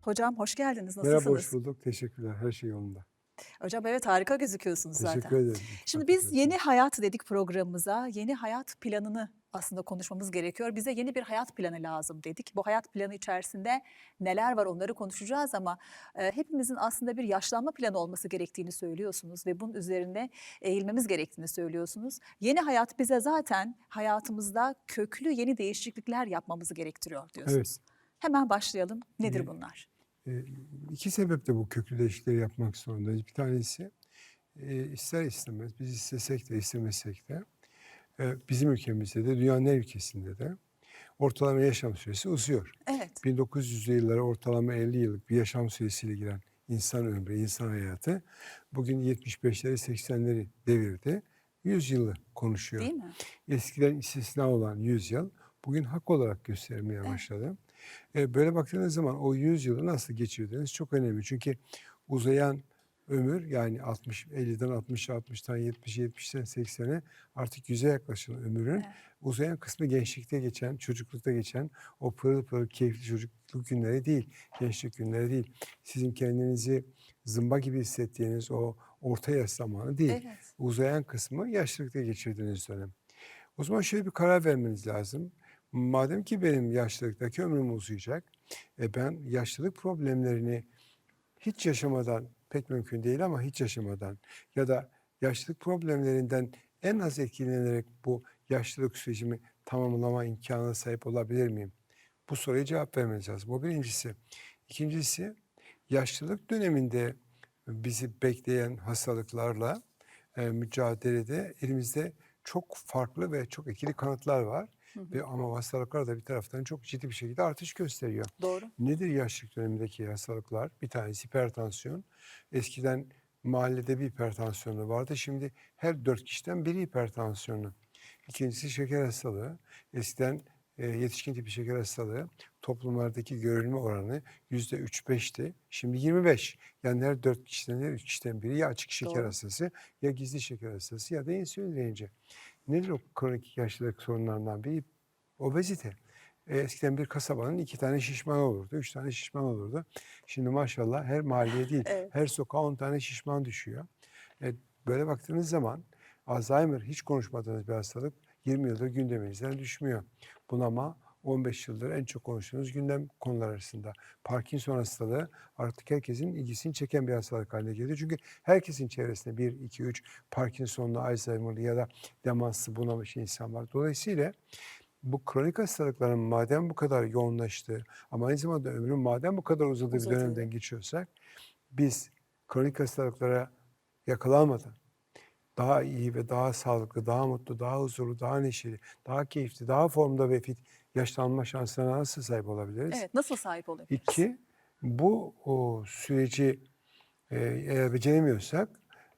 Hocam hoş geldiniz. Merhaba, Nasılsınız? hoş bulduk. Teşekkürler. Her şey yolunda. Hocam evet harika gözüküyorsunuz Teşekkür zaten. ederim. Şimdi biz yeni hayat dedik programımıza. Yeni hayat planını aslında konuşmamız gerekiyor. Bize yeni bir hayat planı lazım dedik. Bu hayat planı içerisinde neler var onları konuşacağız ama e, hepimizin aslında bir yaşlanma planı olması gerektiğini söylüyorsunuz ve bunun üzerine eğilmemiz gerektiğini söylüyorsunuz. Yeni hayat bize zaten hayatımızda köklü yeni değişiklikler yapmamızı gerektiriyor diyorsunuz. Evet. Hemen başlayalım. Nedir bunlar? E, iki sebeple bu köklü değişiklikleri yapmak zorundayız. Bir tanesi e, ister istemez, biz istesek de istemesek de e, bizim ülkemizde de dünyanın her ülkesinde de ortalama yaşam süresi uzuyor. Evet. 1900'lü yıllara ortalama 50 yıllık bir yaşam süresiyle giren insan ömrü, insan hayatı bugün 75'leri 80'leri devirdi. 100 yılı konuşuyor. Değil mi? Eskiden istisna olan 100 yıl bugün hak olarak gösterilmeye Evet. başladı. E, böyle baktığınız zaman o 100 yılı nasıl geçirdiğiniz çok önemli. Çünkü uzayan ömür yani 60 50'den 60'a 60'tan 70'e 70'ten 80'e artık 100'e yaklaşan ömrün Evet. uzayan kısmı gençlikte geçen, çocuklukta geçen o pırıl pırıl keyifli çocukluk günleri değil, gençlik günleri değil. Sizin kendinizi zımba gibi hissettiğiniz o orta yaş zamanı değil. Evet. Uzayan kısmı yaşlılıkta geçirdiğiniz dönem. O zaman şöyle bir karar vermeniz lazım. Madem ki benim yaşlılıktaki ömrüm uzayacak, e ben yaşlılık problemlerini hiç yaşamadan, pek mümkün değil ama hiç yaşamadan ya da yaşlılık problemlerinden en az etkilenerek bu yaşlılık sürecimi tamamlama imkanına sahip olabilir miyim? Bu soruya cevap lazım. Bu birincisi. İkincisi, yaşlılık döneminde bizi bekleyen hastalıklarla e, mücadelede elimizde çok farklı ve çok etkili kanıtlar var. Hı hı. Ve ama hastalıklar da bir taraftan çok ciddi bir şekilde artış gösteriyor. Doğru. Nedir yaşlılık dönemindeki hastalıklar? Bir tanesi hipertansiyon. Eskiden mahallede bir hipertansiyonu vardı. Şimdi her dört kişiden biri hipertansiyonu. İkincisi şeker hastalığı. Eskiden e, yetişkin tipi şeker hastalığı toplumlardaki görülme oranı yüzde üç beşti. Şimdi 25. Yani her dört kişiden her üç kişiden biri ya açık şeker Doğru. hastası ya gizli şeker hastası ya da insülin direnci. Nedir o kronik yaşlılık sorunlarından biri? Obezite. E, Eskiden bir kasabanın iki tane şişman olurdu, üç tane şişman olurdu. Şimdi maşallah her mahalleye değil, Evet. her sokağa on tane şişman düşüyor. E, böyle baktığınız zaman Alzheimer hiç konuşmadığınız bir hastalık 20 yıldır gündeminizden düşmüyor. Bunama 15 yıldır en çok konuştuğunuz gündem konular arasında. Parkinson hastalığı artık herkesin ilgisini çeken bir hastalık haline geldi. Çünkü herkesin çevresinde 1, 2, 3 Parkinson'lu, Alzheimer'lı ya da demanslı bunamış insan var. Dolayısıyla bu kronik hastalıkların madem bu kadar yoğunlaştığı ama aynı zamanda ömrün madem bu kadar uzadığı bir Uzadığı. dönemden geçiyorsak biz kronik hastalıklara yakalanmadan daha iyi ve daha sağlıklı, daha mutlu, daha huzurlu, daha neşeli, daha keyifli, daha formda ve fit yaşlanma şansına nasıl sahip olabiliriz? Evet. Nasıl sahip olabiliriz? İki, bu o süreci e, eğer beceremiyorsak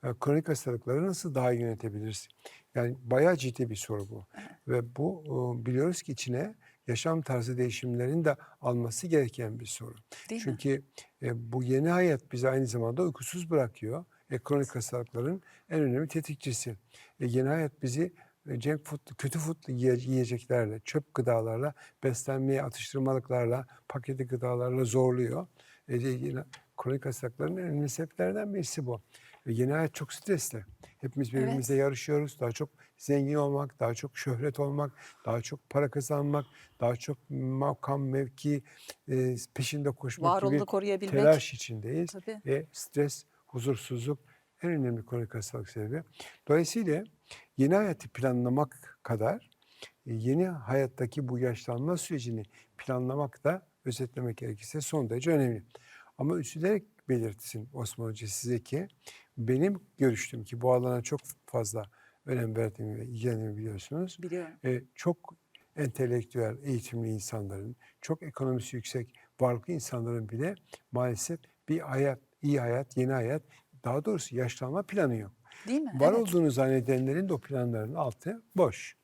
e, kronik hastalıkları nasıl daha iyi yönetebiliriz? Yani bayağı ciddi bir soru bu. Ve bu e, biliyoruz ki içine yaşam tarzı değişimlerin de alması gereken bir soru. Değil mi? Çünkü e, bu yeni hayat bizi aynı zamanda uykusuz bırakıyor. E, kronik hastalıkların en önemli tetikçisi. E, yeni hayat bizi junk food, kötü food yiye- yiyeceklerle, çöp gıdalarla, beslenmeye atıştırmalıklarla, paketli gıdalarla zorluyor. E, yine kronik hastalıkların en önemli sebeplerden birisi bu. E, yeni hayat çok stresli. Hepimiz Evet. birbirimizle yarışıyoruz. Daha çok zengin olmak, daha çok şöhret olmak, daha çok para kazanmak, daha çok makam, mevki e, peşinde koşmak gibi Varolunu koruyabilmek. telaş içindeyiz. Tabii. Ve stres, huzursuzluk en önemli kronik hastalık sebebi. Dolayısıyla yeni hayatı planlamak kadar e, yeni hayattaki bu yaşlanma sürecini planlamak da özetlemek gerekirse son derece önemli. Ama üzülerek belirtsin Osman Hoca size ki benim görüştüğüm ki bu alana çok fazla önem verdiğimi ve ilgilendiğimi biliyorsunuz. Biliyorum. E, çok entelektüel, eğitimli insanların, çok ekonomisi yüksek, varlıklı insanların bile maalesef bir hayat, iyi hayat, yeni hayat, daha doğrusu yaşlanma planı yok. Değil mi? Var Evet. olduğunu zannedenlerin de o planların altı boş.